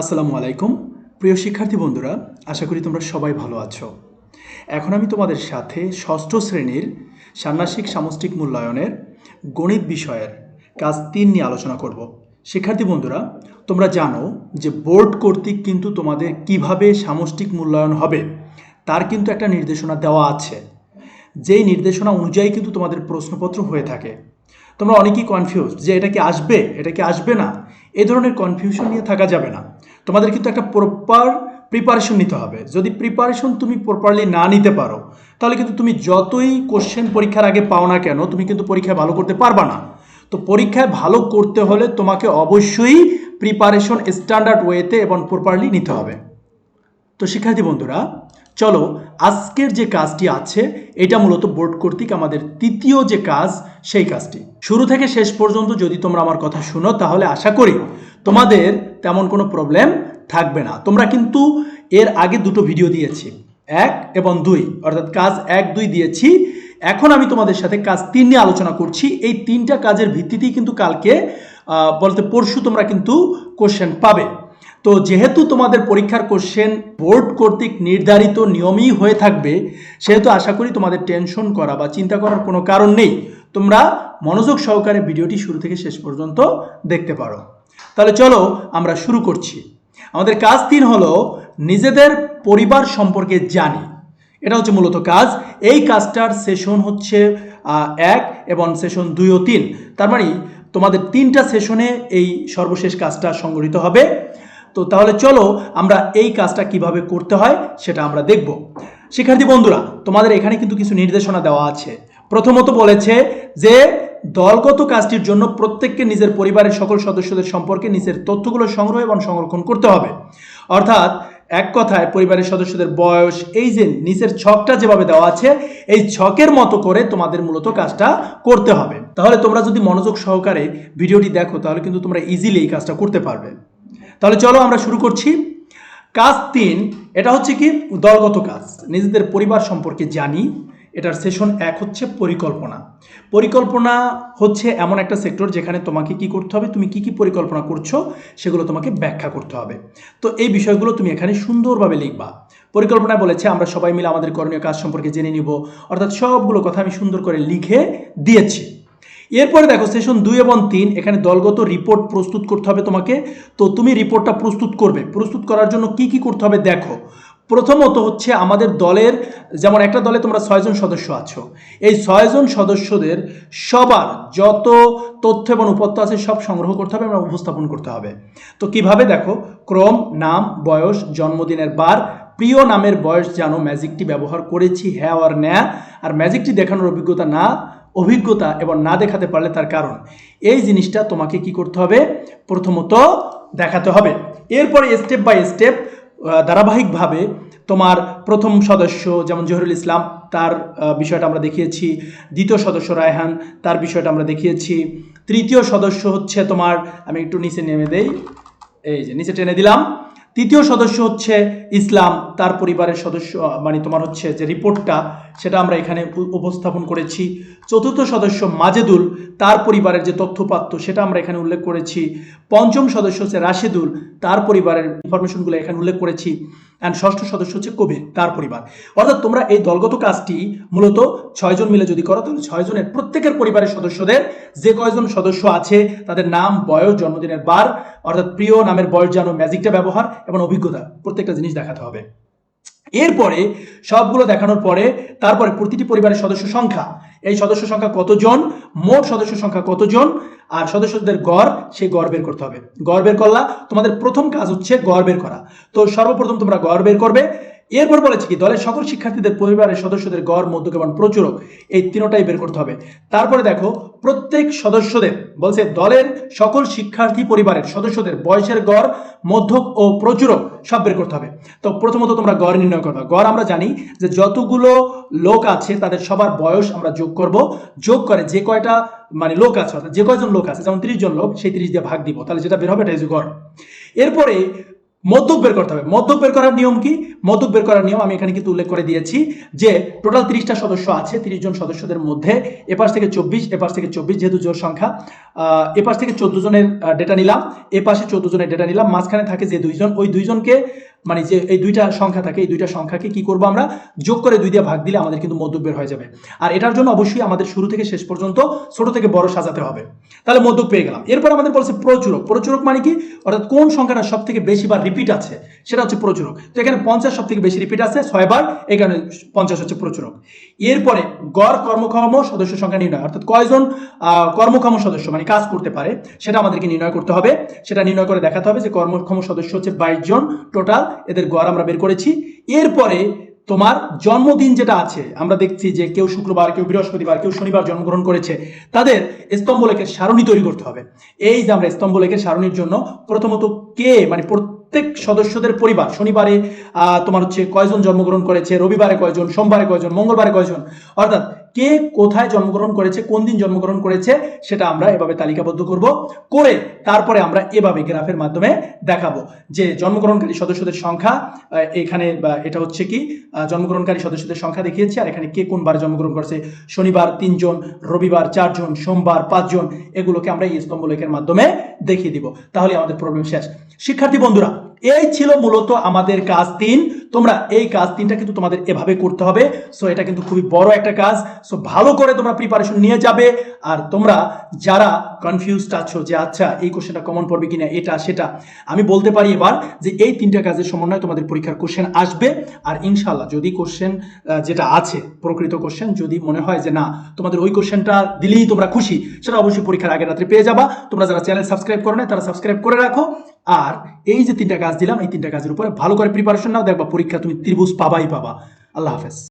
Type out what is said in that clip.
আসসালামু আলাইকুম। প্রিয় শিক্ষার্থী বন্ধুরা, আশা করি তোমরা সবাই ভালো আছো। এখন আমি তোমাদের সাথে ষষ্ঠ শ্রেণির ষান্মাসিক সামষ্টিক মূল্যায়নের গণিত বিষয়ের কাজ তিন নিয়ে আলোচনা করব। শিক্ষার্থী বন্ধুরা, তোমরা জানো যে বোর্ড কর্তৃক কিন্তু তোমাদের কীভাবে সামষ্টিক মূল্যায়ন হবে, তার কিন্তু একটা নির্দেশনা দেওয়া আছে। যেই নির্দেশনা অনুযায়ী কিন্তু তোমাদের প্রশ্নপত্র হয়ে থাকে। তোমরা অনেকেই কনফিউজ যে এটা কি আসবে, এটা কি আসবে না? এ ধরনের কনফিউশন নিয়ে থাকা যাবে না। তোমাদের কিন্তু একটা প্রপার প্রিপারেশন নিতে হবে। যদি প্রিপারেশন তুমি প্রপারলি না নিতে পারো, তাহলে কিন্তু তুমি যতই কোশ্চেন পরীক্ষার আগে পাও না কেন, তুমি কিন্তু পরীক্ষায় ভালো করতে পারবা না। তো পরীক্ষায় ভালো করতে হলে তোমাকে অবশ্যই প্রিপারেশন স্ট্যান্ডার্ড ওয়েতে এবং প্রপারলি নিতে হবে। তো শিক্ষার্থী বন্ধুরা, চলো আজকের যে কাজটি আছে, এটা মূলত বোর্ড কর্তৃক আমাদের তৃতীয় যে কাজ, সেই কাজটি। শুরু থেকে শেষ পর্যন্ত যদি তোমরা আমার কথা শুনো, তাহলে আশা করি তোমাদের তেমন কোনো প্রবলেম থাকবে না। তোমরা কিন্তু এর আগে দুটো ভিডিও দিয়েছি। এক এবং দুই। অর্থাৎ কাজ এক, দুই দিয়েছি। এখন আমি তোমাদের সাথে কাজ তিন নিয়ে আলোচনা করছি। এই তিনটা কাজের ভিত্তিতেই কিন্তু কালকে বলতে পরশু তোমরা কিন্তু কোশ্চেন পাবে। তো যেহেতু তোমাদের পরীক্ষার কোশ্চেন বোর্ড কর্তৃক নির্ধারিত নিয়মই হয়ে থাকবে, সেহেতু আশা করি তোমাদের টেনশন করা বা চিন্তা করার কোনো কারণ নেই। তোমরা মনোযোগ সহকারে ভিডিওটি শুরু থেকে শেষ পর্যন্ত দেখতে পারো। তাহলে চলো আমরা শুরু করছি। আমাদের কাজ তিন হলো নিজেদের পরিবার সম্পর্কে জানি। এটা হচ্ছে মূলত কাজ। এই কাজটার সেশন হচ্ছে এক এবং সেশন দুই ও তিন। তার মানে তোমাদের তিনটা সেশনে এই সর্বশেষ কাজটা সংগঠিত হবে। তো তাহলে চলো আমরা এই কাজটা কীভাবে করতে হয় সেটা আমরা দেখব। শিক্ষার্থী বন্ধুরা, তোমাদের এখানে কিন্তু কিছু নির্দেশনা দেওয়া আছে। প্রথমত বলেছে যে, দলগত কাজটির জন্য প্রত্যেককে নিজের পরিবারের সকল সদস্যদের সম্পর্কে নিজের তথ্যগুলো সংগ্রহ এবং সংরক্ষণ করতে হবে। অর্থাৎ, এক কথায়, পরিবারের সদস্যদের বয়স, এই যে নিচের ছকটা যেভাবে দেওয়া আছে, এই ছকের মতো করে তোমাদের মূলত কাজটা করতে হবে। তাহলে তোমরা যদি মনোযোগ সহকারে ভিডিওটি দেখো, তাহলে কিন্তু তোমরা ইজিলি এই কাজটা করতে পারবে। তাহলে চলো আমরা শুরু করছি। কাজ তিন, এটা হচ্ছে কি? দলগত কাজ। নিজেদের পরিবার সম্পর্কে জানি। এটার সেশন এক হচ্ছে পরিকল্পনা। পরিকল্পনা হচ্ছে এমন একটা সেক্টর যেখানে তোমাকে কি করতে হবে, তুমি কি কি পরিকল্পনা করছ, সেগুলো তোমাকে ব্যাখ্যা করতে হবে। তো এই বিষয়গুলো তুমি এখানে সুন্দরভাবে লিখবা। পরিকল্পনায় বলেছে, আমরা সবাই মিলে আমাদের করণীয় কাজ সম্পর্কে জেনে নিব। অর্থাৎ সবগুলো কথা আমি সুন্দর করে লিখে দিয়েছি। এরপরে দেখো সেশন দুই এবং তিন, এখানে দলগত রিপোর্ট প্রস্তুত করতে হবে তোমাকে। তো তুমি রিপোর্টটা প্রস্তুত করবে। প্রস্তুত করার জন্য কি কি করতে হবে, দেখো। প্রথমত হচ্ছে আমাদের দলের, যেমন একটা দলে তোমরা ছয়জন সদস্য আছো, এই ছয়জন সদস্যদের সবার যত তথ্য এবং উপত্য আছে সব সংগ্রহ করতে হবে এবং উপস্থাপন করতে হবে। তো কীভাবে দেখো, ক্রম, নাম, বয়স, জন্মদিনের বার, প্রিয় নামের বয়স জানো ম্যাজিকটি ব্যবহার করেছি হ্যাঁ আর ন্যা আর ম্যাজিকটি দেখানোর অভিজ্ঞতা না, অভিজ্ঞতা এবং না দেখাতে পারলে তার কারণ। এই জিনিসটা তোমাকে কি করতে হবে? প্রথমত দেখাতে হবে। এরপরে স্টেপ বাই স্টেপ ধারাবাহিকভাবে তোমার প্রথম সদস্য যেমন জহিরুল ইসলাম, তার বিষয়টা আমরা দেখিয়েছি। দ্বিতীয় সদস্য রায়হান, তার বিষয়টা আমরা দেখিয়েছি। তৃতীয় সদস্য হচ্ছে তোমার, আমি একটু নিচে নেমে দেই, এই যে নিচে টেনে দিলাম। তৃতীয় সদস্য হচ্ছে ইসলাম, তার পরিবারের সদস্য মানে তোমার হচ্ছে যে রিপোর্টটা, সেটা আমরা এখানে উপ- উপস্থাপন করেছি। চতুর্থ সদস্য মাজেদুল, তার পরিবারের যে তথ্যপাত্র, সেটা আমরা এখানে উল্লেখ করেছি। পঞ্চম সদস্য হচ্ছে রাশেদুল, তার পরিবারের ইনফরমেশনগুলো এখানে উল্লেখ করেছি। অ্যান্ড ষষ্ঠ সদস্য হচ্ছে কবির তার পরিবার। অর্থাৎ তোমরা এই দলগত কাজটি মূলত ছয়জন মিলে যদি করো, তাহলে ছয়জনের প্রত্যেকের পরিবারের সদস্যদের যে কয়জন সদস্য আছে, তাদের নাম, বয়স, জন্মদিনের বার, অর্থাৎ প্রিয় নামের বয়স জানো, ম্যাজিকটা ব্যবহার এবং অভিজ্ঞতা, প্রত্যেকটা জিনিস দেখাতে হবে। এরপরে সবগুলো দেখানোর পরে তারপরে প্রতিটি পরিবারের সদস্য সংখ্যা। এই সদস্য সংখ্যা কতজন? মোট সদস্য সংখ্যা কতজন? আর সদস্যদের গড়, সেই গড় বের করতে হবে। গড় বের করলা, তোমাদের প্রথম কাজ হচ্ছে গড় বের করা। তো সর্বপ্রথম তোমরা গড় বের করবে। এরপর বলেছি কি, দলের সকল শিক্ষার্থীদের পরিবারের সদস্যদের গড়, মধ্যক এবং প্রচুরক এই তিনটাই বের করতে হবে। তারপরে দেখো, প্রত্যেক সদস্যদের, বলছে দলের সকল শিক্ষার্থী পরিবারের সদস্যদের বয়সের গড়, মধ্যক ও প্রচুরক সব বের করতে হবে। তো প্রথমত তোমরা গড় নির্ণয় করবে। গড় আমরা জানি যে যতগুলো লোক আছে তাদের সবার বয়স আমরা যোগ করব। যোগ করে যে কয়টা মানে লোক আছে, অর্থাৎ যে কয়জন লোক আছে, যেমন তিরিশ জন লোক, সেই তিরিশ দিয়ে ভাগ দিব। তাহলে যেটা বের হবে, এটা হচ্ছে গড়। এরপরে মধ্যক বের করতে হবে। মদ্যপ বের করার নিয়ম কি? মদ্যপ বের করার নিয়ম আমি এখানে কিন্তু উল্লেখ করে দিয়েছি যে টোটাল তিরিশটা সদস্য আছে, তিরিশ জন সদস্যদের মধ্যে এপাশ থেকে চব্বিশ, এপাশ থেকে চব্বিশ যেহেতু জোর সংখ্যা এপাশ থেকে চোদ্দ জনের ডেটা নিলাম, এপাশে চোদ্দ জনের ডেটা নিলাম, মাঝখানে থাকে যে দুইজন, ওই দুইজনকে মানে যে এই দুইটা সংখ্যা থাকে, এই দুইটা সংখ্যাকে কি করব আমরা? যোগ করে দুই দিয়ে ভাগ দিলে আমাদের কিন্তু মধ্য বের হয়ে যাবে। আর এটার জন্য অবশ্যই আমাদের শুরু থেকে শেষ পর্যন্ত ছোট থেকে বড় সাজাতে হবে। তাহলে মধ্যক পেয়ে গেলাম। এরপর আমাদের বলছে প্রচুরক। প্রচুরক মানে কি? অর্থাৎ কোন সংখ্যাটা সব থেকে বেশি বা রিপিট আছে? সেটা হচ্ছে প্রচুরক। তো এখানে পঞ্চাশ সব থেকে বেশি রিপিট আছে ছয় বার এই কারণে পঞ্চাশ হচ্ছে প্রচুরক। এরপরে গড় কর্মক্ষম সদস্য সংখ্যা নির্ণয়, অর্থাৎ কয়জন কর্মক্ষম সদস্য মানে কাজ করতে পারে, সেটা আমাদেরকে নির্ণয় করতে হবে। সেটা নির্ণয় করে দেখাতে হবে যে কর্মক্ষম সদস্য হচ্ছে বাইশ জন টোটাল এদের গড় আমরা বের করেছি। এরপরে তোমার জন্মদিন যেটা আছে, আমরা দেখছি যে কেউ শুক্রবার, কেউ বৃহস্পতিবার, কেউ শনিবার জন্মগ্রহণ করেছে, তাদের স্তম্ভ লেখের সারণী তৈরি করতে হবে। এই যে আমরা স্তম্ভলেখের সারণীর জন্য প্রথমত কে মানে প্রত্যেক সদস্যদের পরিবার, শনিবারে তোমার হচ্ছে কয়জন জন্মগ্রহণ করেছে, রবিবারে কয়জন, সোমবারে কয়জন, মঙ্গলবারে কয়জন, অর্থাৎ কে কোথায় জন্মগ্রহণ করেছে, কোন দিন জন্মগ্রহণ করেছে, সেটা আমরা এভাবে তালিকাবদ্ধ করব। করে তারপরে আমরা এভাবে গ্রাফের মাধ্যমে দেখাবো যে জন্মগ্রহণকারী সদস্যদের সংখ্যা এখানে এটা হচ্ছে কি জন্মগ্রহণকারী সদস্যদের সংখ্যা দেখিয়েছি, আর এখানে কে কোন বারে জন্মগ্রহণ করেছে, শনিবার, তিনজন, রবিবার, চারজন, সোমবার, পাঁচজন, এগুলোকে আমরা এই স্তম্ভ স্তম্ভলেখের মাধ্যমে দেখিয়ে দিব। তাহলে আমাদের প্রবলেম শেষ। শিক্ষার্থী বন্ধুরা এই ছিল মূলত আমাদের কাজ তিন। তোমরা এই কাজ তিনটা কিন্তু তোমাদের এভাবে করতে হবে। সো এটা কিন্তু খুবই বড় একটা কাজ। সো ভালো করে তোমরা প্রিপারেশন নিয়ে যাবে। আর তোমরা যারা কনফিউজড আছো যে আচ্ছা এই কোশ্চেনটা কমন পড়বে কিনা, এটা, সেটা? আমি বলতে পারি এবার যে, এই তিনটা কাজের সমন্বয়ে তোমাদের পরীক্ষার কোশ্চেন আসবে। আর ইনশাল্লাহ যদি কোশ্চেন যেটা আছে, প্রকৃত কোশ্চেন যদি মনে হয় যে, না, তোমাদের ওই কোশ্চেনটা দিলেই তোমরা খুশি, সেটা অবশ্যই পরীক্ষার আগের রাত্রে পেয়ে যাবা। তোমরা যারা চ্যানেল সাবস্ক্রাইব করো না তারা সাবস্ক্রাইব করে রাখো। আর এই যে তিনটা কাজ দিলাম, এই তিনটা কাজের উপরে ভালো করে প্রিপারেশন নাও, দেখবা পরীক্ষা তুমি ত্রিভুজ পাবাই পাবা। আল্লাহ হাফেজ।